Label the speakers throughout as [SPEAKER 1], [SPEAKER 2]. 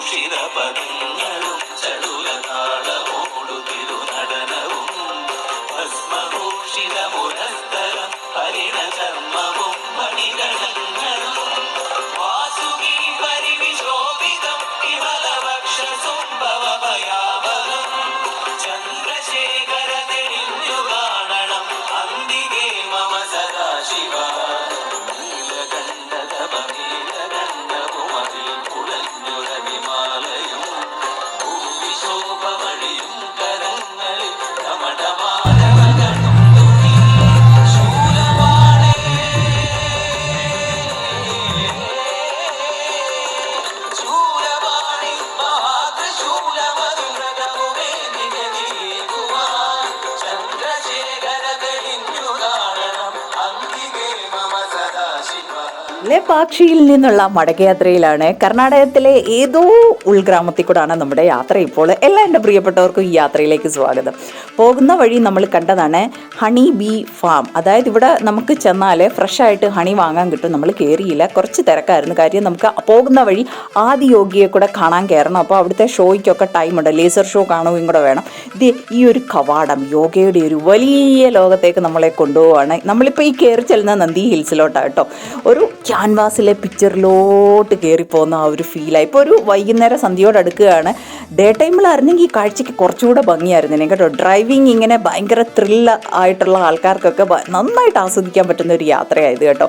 [SPEAKER 1] కుషిర పదంగలు చెడుల తాళం
[SPEAKER 2] ലേപാക്ഷിയിൽ നിന്നുള്ള മടക്കയാത്രയിലാണ് കർണാടകത്തിലെ ഏതോ ഉൾഗ്രാമത്തിൽ കൂടാണ് നമ്മുടെ യാത്ര. ഇപ്പോൾ എല്ലാ എന്റെ പ്രിയപ്പെട്ടവർക്കും ഈ യാത്രയിലേക്ക് സ്വാഗതം. പോകുന്ന വഴി നമ്മൾ കണ്ടതാണ് ഹണി ബീ ഫാം. അതായത് ഇവിടെ നമുക്ക് ചെന്നാൽ ഫ്രഷായിട്ട് ഹണി വാങ്ങാൻ കിട്ടും. നമ്മൾ കയറിയില്ല കുറച്ച് തിരക്കായിരുന്നു. കാര്യം നമുക്ക് പോകുന്ന വഴി ആദിയോഗിയെ കൂടെ കാണാൻ കയറണം. അപ്പോൾ അവിടുത്തെ ഷോയ്ക്കൊക്കെ ടൈമുണ്ട് ലേസർ ഷോ കാണുകയും കൂടെ വേണം. ഇത് ഈ ഒരു കവാടം യോഗയുടെ ഒരു വലിയ ലോകത്തേക്ക് നമ്മളെ കൊണ്ടുപോവാണ്. നമ്മളിപ്പോൾ ഈ കയറി ചെല്ലുന്ന നന്ദി ഹിൽസിലോട്ടാണ് കേട്ടോ. ഒരു ക്യാൻവാസിലെ പിക്ചറിലോട്ട് കയറിപ്പോകുന്ന ആ ഒരു ഫീലായി ഇപ്പോൾ ഒരു വൈകുന്നേരം സന്ധ്യയോട് അടുക്കുകയാണ്. ഡേ ടൈമിൽ അറിഞ്ഞെങ്കിൽ ഈ കാഴ്ചയ്ക്ക് കുറച്ചുകൂടെ ഭംഗിയായിരുന്നു. കേട്ടോ ഡ്രൈവിംഗ് ഇങ്ങനെ ഭയങ്കര ത്രില്ല ആയിട്ടുള്ള ആൾക്കാർക്കൊക്കെ നന്നായിട്ട് ആസ്വദിക്കാൻ പറ്റുന്ന ഒരു യാത്രയായത് കേട്ടോ.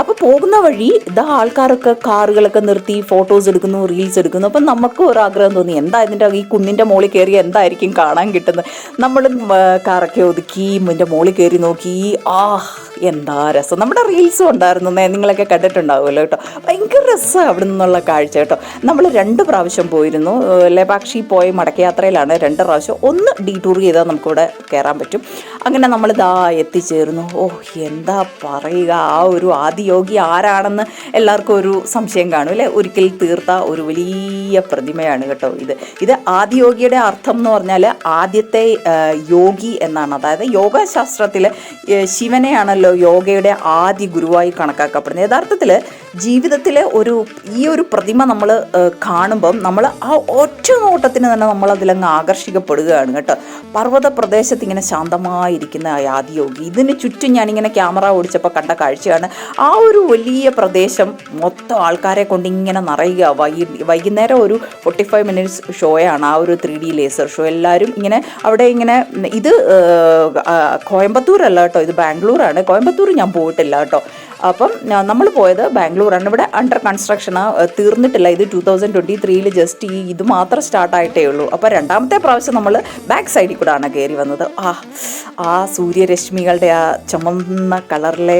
[SPEAKER 2] അപ്പോൾ പോകുന്ന വഴി ഇതാ ആൾക്കാരൊക്കെ കാറുകളൊക്കെ നിർത്തി ഫോട്ടോസ് എടുക്കുന്നു റീൽസ് എടുക്കുന്നു. അപ്പം നമുക്കും ഒരു ആഗ്രഹം തോന്നി എന്താ ഇതിന്റെ ഈ കുന്നിന്റെ മുകളിൽ കയറി എന്തായിരിക്കും കാണാൻ കിട്ടുന്നത്? നമ്മൾ കാറൊക്കെ ഒതുക്കി ഇതിന്റെ മുകളിൽ കയറി നോക്കി ആ എന്താ രസം. നമ്മുടെ റീൽസും ഉണ്ടായിരുന്നു നിങ്ങളൊക്കെ കണ്ടിട്ടുണ്ടാവുമല്ലോ കേട്ടോ. ഭയങ്കര രസമാണ് അവിടെ നിന്നുള്ള കാഴ്ച കേട്ടോ. നമ്മൾ രണ്ട് പ്രാവശ്യം പോയിരുന്നു. ലേപാക്ഷി പോയ മടക്കയാത്രയിലാണ് രണ്ട് പ്രാവശ്യം. ഒന്ന് ഡീടൂർ ചെയ്താൽ നമുക്കിവിടെ കയറാൻ പറ്റും. അങ്ങനെ നമ്മൾ ഇതാ എത്തിച്ചേർന്നു. ഓ എന്താ പറയുക? ആ ഒരു ആദിയോഗി ആരാണെന്ന് എല്ലാവർക്കും ഒരു സംശയം കാണും അല്ലേ? ഒരിക്കൽ തീർത്ത ഒരു വലിയ പ്രതിമയാണ് കേട്ടോ ഇത്. ഇത് ആദിയോഗിയുടെ അർത്ഥം എന്ന് പറഞ്ഞാൽ ആദ്യത്തെ യോഗി എന്നാണ്. അതായത് യോഗശാസ്ത്രത്തിൽ ശിവനെയാണല്ലോ യോഗയുടെ ആദ്യ ഗുരുവായി കണക്കാക്കപ്പെടുന്നത്. യഥാർത്ഥത്തിൽ ജീവിതത്തിലെ ഒരു ഈ ഒരു പ്രതിമ നമ്മൾ കാണുമ്പം നമ്മൾ ആ ഒറ്റ നോട്ടത്തിന് തന്നെ നമ്മൾ അതിലങ്ങ് ആകർഷിക്കപ്പെടുകയാണ് കേട്ടോ. പർവത പ്രദേശത്ത് ഇങ്ങനെ ശാന്തമായിരിക്കുന്ന ആദിയോഗി. ഇതിന് ചുറ്റും ഞാനിങ്ങനെ ക്യാമറ ഓടിച്ചപ്പോൾ കണ്ട കാഴ്ചയാണ് ആ ഒരു വലിയ പ്രദേശം മൊത്തം ആൾക്കാരെ കൊണ്ട് ഇങ്ങനെ നിറയുക. വൈകി വൈകുന്നേരം ഒരു ഫോർട്ടി ഫൈവ് മിനിറ്റ്സ് ഷോയാണ് ആ ഒരു ത്രീ ഡി ലേസർ ഷോ എല്ലാവരും ഇങ്ങനെ അവിടെ ഇങ്ങനെ ഇത് കോയമ്പത്തൂരല്ല കേട്ടോ. ഇത് ബാംഗ്ലൂരാണ്. കോയമ്പത്തൂർ ഞാൻ പോയിട്ടില്ല കേട്ടോ. അപ്പം നമ്മൾ പോയത് ബാംഗ്ലൂരാണ്. ഇവിടെ അണ്ടർ കൺസ്ട്രക്ഷന് തീർന്നിട്ടില്ല. ഇത് ടൂ തൗസൻഡ് ട്വന്റി ത്രീയിൽ ജസ്റ്റ് ഈ ഇത് മാത്രം സ്റ്റാർട്ടായിട്ടേ ഉള്ളൂ. അപ്പോൾ രണ്ടാമത്തെ പ്രാവശ്യം നമ്മൾ ബാക്ക് സൈഡിൽ കൂടെയാണ് കയറി വന്നത്. ആ ആ സൂര്യരശ്മികളുടെ ആ ചുമന്ന കളറിലെ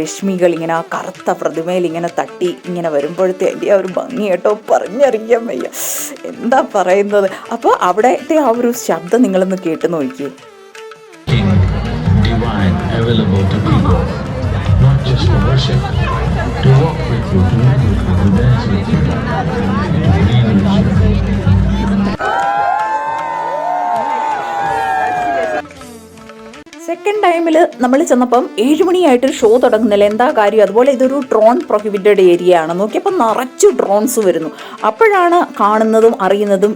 [SPEAKER 2] രശ്മികൾ ഇങ്ങനെ ആ കറുത്ത പ്രതിമയിൽ ഇങ്ങനെ തട്ടി ഇങ്ങനെ വരുമ്പോഴത്തെ എന്റെ ആ ഒരു ഭംഗി കേട്ടോ. പറഞ്ഞറിയാൻ വയ്യ. എന്താ പറയുന്നത്? അപ്പോൾ അവിടത്തെ ആ ഒരു ശബ്ദം നിങ്ങളൊന്ന് കേട്ട് നോക്കിയേ.
[SPEAKER 3] Available to people, for worship, to walk with you, to live with you, to dance with you,
[SPEAKER 2] ടൈമിൽ നമ്മൾ ചെന്നപ്പം ഏഴുമണിയായിട്ടൊരു ഷോ തുടങ്ങുന്നില്ല. എന്താ കാര്യം? അതുപോലെ ഇതൊരു ഡ്രോൺ പ്രൊഹിബിറ്റഡ് ഏരിയ ആണ്. നോക്കിയപ്പോൾ നിറച്ചു ഡ്രോൺസ് വരുന്നു. അപ്പോഴാണ് കാണുന്നതും അറിയുന്നതും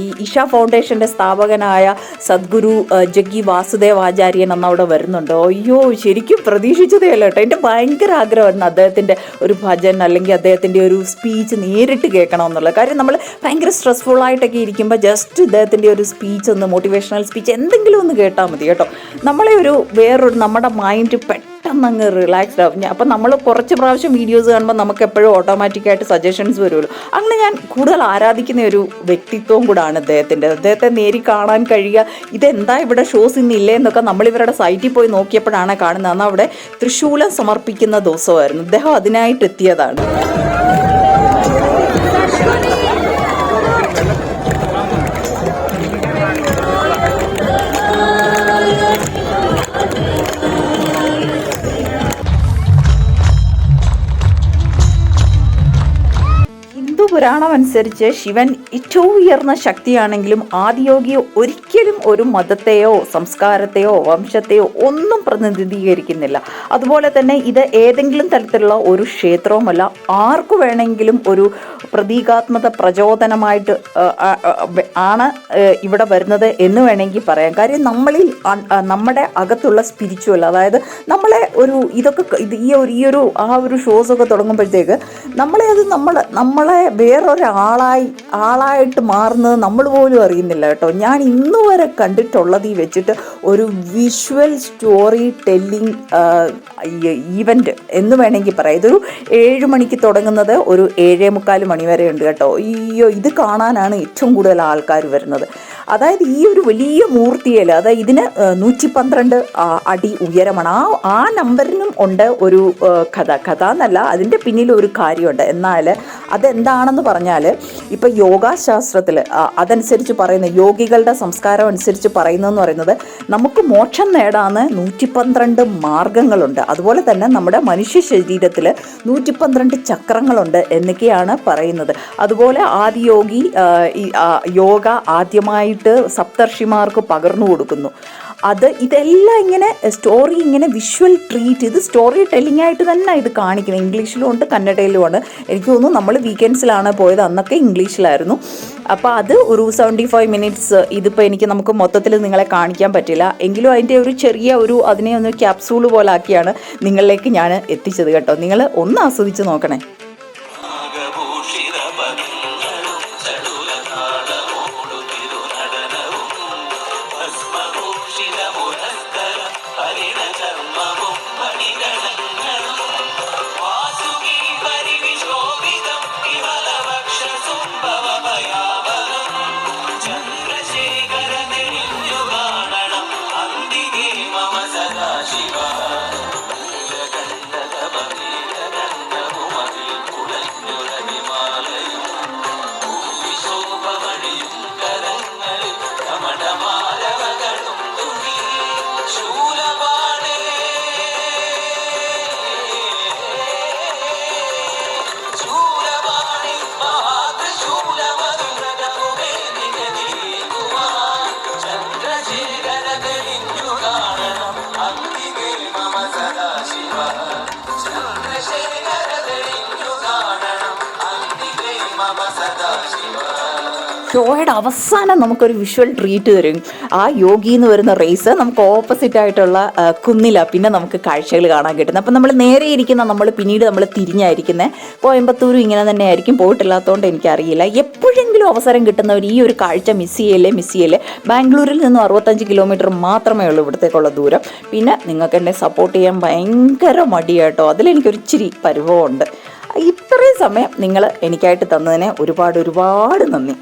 [SPEAKER 2] ഈ ഇഷ ഫൗണ്ടേഷന്റെ സ്ഥാപകനായ സദ്ഗുരു ജഗ്ഗി വാസുദേവ് ആചാര്യൻ അന്ന് അവിടെ വരുന്നുണ്ട്. അയ്യോ ശരിക്കും പ്രതീക്ഷിച്ചതേ അല്ല കേട്ടോ. എന്റെ ഭയങ്കര ആഗ്രഹമായിരുന്നു അദ്ദേഹത്തിന്റെ ഒരു ഭജൻ അല്ലെങ്കിൽ അദ്ദേഹത്തിന്റെ ഒരു സ്പീച്ച് നേരിട്ട് കേൾക്കണം എന്നുള്ളത് കാര്യം നമ്മൾ ഭയങ്കര സ്ട്രെസ്ഫുൾ ആയിട്ടൊക്കെ ഇരിക്കുമ്പോൾ ജസ്റ്റ് ഇദ്ദേഹത്തിന്റെ ഒരു സ്പീച്ച് ഒന്ന് മോട്ടിവേഷണൽ സ്പീച്ച് എന്തെങ്കിലും ഒന്ന് കേട്ടാൽ മതി കേട്ടോ. നമ്മളെ ഒരു വേറൊരു നമ്മുടെ മൈൻഡ് പെട്ടെന്ന് അങ്ങ് റിലാക്സ്ഡ് ആവും അപ്പം നമ്മൾ കുറച്ച് പ്രാവശ്യം വീഡിയോസ് കാണുമ്പോൾ നമുക്ക് എപ്പോഴും ഓട്ടോമാറ്റിക്കായിട്ട് സജഷൻസ് വരുമല്ലോ. അങ്ങനെ ഞാൻ കൂടുതൽ ആരാധിക്കുന്ന ഒരു വ്യക്തിത്വം കൂടാണ് അദ്ദേഹത്തിന്റെ അദ്ദേഹത്തെ നേരി കാണാൻ കഴിയുക. ഇതെന്താ ഇവിടെ ഷോസ് ഇന്നില്ലേ എന്നൊക്കെ നമ്മൾ ഇവരുടെ സൈറ്റിൽ പോയി നോക്കിയപ്പോഴാണ് കാണുന്നത്. അന്ന് അവിടെ തൃശൂലം സമർപ്പിക്കുന്ന ദിവസമായിരുന്നു. അദ്ദേഹം അതിനായിട്ട് എത്തിയതാണ്. ഹിന്ദു പുരാണം അനുസരിച്ച് ശിവൻ ഏറ്റവും ഉയർന്ന ശക്തിയാണെങ്കിലും ആദിയോഗി ഒരിക്കലും ഒരു മതത്തെയോ സംസ്കാരത്തെയോ വംശത്തെയോ ഒന്നും പ്രതിനിധീകരിക്കുന്നില്ല. അതുപോലെ തന്നെ ഇത് ഏതെങ്കിലും തരത്തിലുള്ള ഒരു ക്ഷേത്രവുമല്ല. ആർക്കു വേണമെങ്കിലും ഒരു പ്രതീകാത്മക പ്രചോദനമായിട്ട് ആണ് ഇവിടെ വരുന്നത് എന്ന് വേണമെങ്കിൽ പറയാം. കാര്യം നമ്മളിൽ നമ്മുടെ അകത്തുള്ള സ്പിരിച്വൽ അതായത് നമ്മളെ ഒരു ഇതൊക്കെ ഈ ഒരു ഈ ഒരു ആ ഒരു ഷോസൊക്കെ തുടങ്ങുമ്പോഴത്തേക്ക് നമ്മളെ അത് നമ്മൾ നമ്മളെ വേറൊരാളായി ആളായിട്ട് മാറുന്നത് നമ്മൾ പോലും അറിയുന്നില്ല കേട്ടോ. ഞാൻ ഇന്ന് വരെ കണ്ടിട്ടുള്ളത് ഈ വെച്ചിട്ട് ഒരു വിഷ്വൽ സ്റ്റോറി ടെല്ലിംഗ് ഈവന്റ് എന്ന് വേണമെങ്കിൽ പറയാം. ഇതൊരു ഏഴ് മണിക്ക് തുടങ്ങുന്നത് ഒരു ഏഴേ മുക്കാൽ മണി വരെ ഉണ്ട് കേട്ടോ. അയ്യോ ഇത് കാണാനാണ് ഏറ്റവും കൂടുതൽ ആൾക്കാർ വരുന്നത്. അതായത് ഈ ഒരു വലിയ മൂർത്തിയിൽ അതായത് ഇതിന് നൂറ്റി പന്ത്രണ്ട് അടി ഉയരമാണ്. ആ ആ നമ്പറിനും ഉണ്ട് ഒരു കഥ. കഥ എന്നല്ല അതിന്റെ പിന്നിൽ ഒരു കാര്യമുണ്ട്. എന്നാൽ അതെന്താണെന്ന് പറഞ്ഞാൽ ഇപ്പം യോഗാശാസ്ത്രത്തിൽ അതനുസരിച്ച് പറയുന്ന യോഗികളുടെ സംസ്കാരം അനുസരിച്ച് പറയുന്നതെന്ന് പറയുന്നത് നമുക്ക് മോക്ഷം നേടാന്ന് നൂറ്റി പന്ത്രണ്ട് മാർഗങ്ങളുണ്ട്. അതുപോലെ തന്നെ നമ്മുടെ മനുഷ്യ ശരീരത്തിൽ നൂറ്റി പന്ത്രണ്ട് ചക്രങ്ങളുണ്ട് എന്നൊക്കെയാണ് പറയുന്നത്. അതുപോലെ ആദിയോഗി യോഗ ഈ, ആ, യോഗ ആദ്യമായിട്ട് സപ്തർഷിമാർക്ക് പകർന്നു കൊടുക്കുന്നു. അത് ഇതെല്ലാം ഇങ്ങനെ സ്റ്റോറി ഇങ്ങനെ വിഷ്വൽ ട്രീറ്റ് ഇത് സ്റ്റോറി ടെല്ലിംഗ് ആയിട്ട് തന്നെ ഇത് കാണിക്കുന്നത്. ഇംഗ്ലീഷിലും ഉണ്ട് കന്നഡയിലും ഉണ്ട്. എനിക്ക് തോന്നുന്നു നമ്മൾ വീക്കെൻഡ്സിലാണ് പോയത് അന്നൊക്കെ ഇംഗ്ലീഷിലായിരുന്നു അപ്പോൾ അത് ഒരു സെവന്റി ഫൈവ് മിനിറ്റ്സ് ഇതിപ്പോൾ എനിക്ക് നമുക്ക് മൊത്തത്തിൽ നിങ്ങളെ കാണിക്കാൻ പറ്റില്ല. എങ്കിലും അതിന്റെ ഒരു ചെറിയ ഒരു അതിനെ ഒന്ന് ക്യാപ്സൂൾ പോലാക്കിയാണ് നിങ്ങളിലേക്ക് ഞാൻ എത്തിച്ചത് കേട്ടോ. നിങ്ങൾ ഒന്ന് ആസ്വദിച്ച് നോക്കണേ. ഷോയുടെ അവസാനം നമുക്കൊരു വിഷ്വൽ ട്രീറ്റ് തരും. ആ യോഗി എന്ന് വരുന്ന റേസ് നമുക്ക് ഓപ്പോസിറ്റ് ആയിട്ടുള്ള കുന്നിലാണ് കുന്നില പിന്നെ നമുക്ക് കാഴ്ചകൾ കാണാൻ കിട്ടുന്നത്. അപ്പം നമ്മൾ നേരെ ഇരിക്കുന്ന നമ്മൾ പിന്നീട് നമ്മൾ തിരിഞ്ഞായിരിക്കുന്നത് കോയമ്പത്തൂരും ഇങ്ങനെ തന്നെ ആയിരിക്കും. പോയിട്ടില്ലാത്തതുകൊണ്ട് എനിക്കറിയില്ല. എപ്പോഴെങ്കിലും അവസരം കിട്ടുന്നവർ ഈ ഒരു കാഴ്ച മിസ് ചെയ്യല്ലേ മിസ് ചെയ്യല്ലേ? ബാംഗ്ലൂരിൽ നിന്നും അറുപത്തഞ്ച് കിലോമീറ്റർ മാത്രമേ ഉള്ളൂ ഇവിടത്തേക്കുള്ള ദൂരം. പിന്നെ നിങ്ങൾക്ക് എന്നെ സപ്പോർട്ട് ചെയ്യാൻ ഭയങ്കര മടിയാട്ടോ. അതിലെനിക്കൊരിച്ചിരി പരിഭവമുണ്ട്. ഇത്രയും സമയം നിങ്ങൾ എനിക്കായിട്ട് തന്നതിന് ഒരുപാട് ഒരുപാട് നന്ദി.